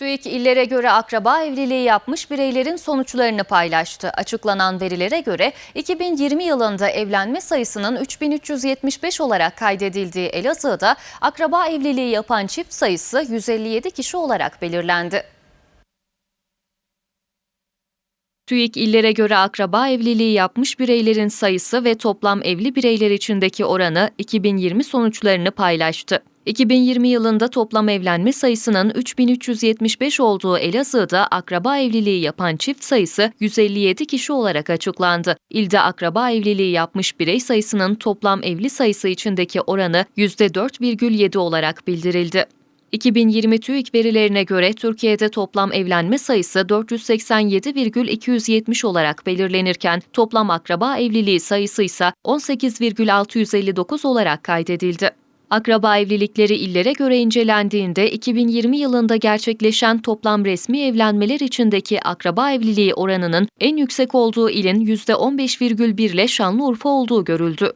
TÜİK illere göre akraba evliliği yapmış bireylerin sonuçlarını paylaştı. Açıklanan verilere göre 2020 yılında evlenme sayısının 3375 olarak kaydedildiği Elazığ'da akraba evliliği yapan çift sayısı 157 kişi olarak belirlendi. TÜİK illere göre akraba evliliği yapmış bireylerin sayısı ve toplam evli bireyler içindeki oranı 2020 sonuçlarını paylaştı. 2020 yılında toplam evlenme sayısının 3375 olduğu Elazığ'da akraba evliliği yapan çift sayısı 157 kişi olarak açıklandı. İlde akraba evliliği yapmış birey sayısının toplam evli sayısı içindeki oranı %4,7 olarak bildirildi. 2020 TÜİK verilerine göre Türkiye'de toplam evlenme sayısı 487,270 olarak belirlenirken toplam akraba evliliği sayısı ise 18,659 olarak kaydedildi. Akraba evlilikleri illere göre incelendiğinde 2020 yılında gerçekleşen toplam resmi evlenmeler içindeki akraba evliliği oranının en yüksek olduğu ilin %15,1 ile Şanlıurfa olduğu görüldü.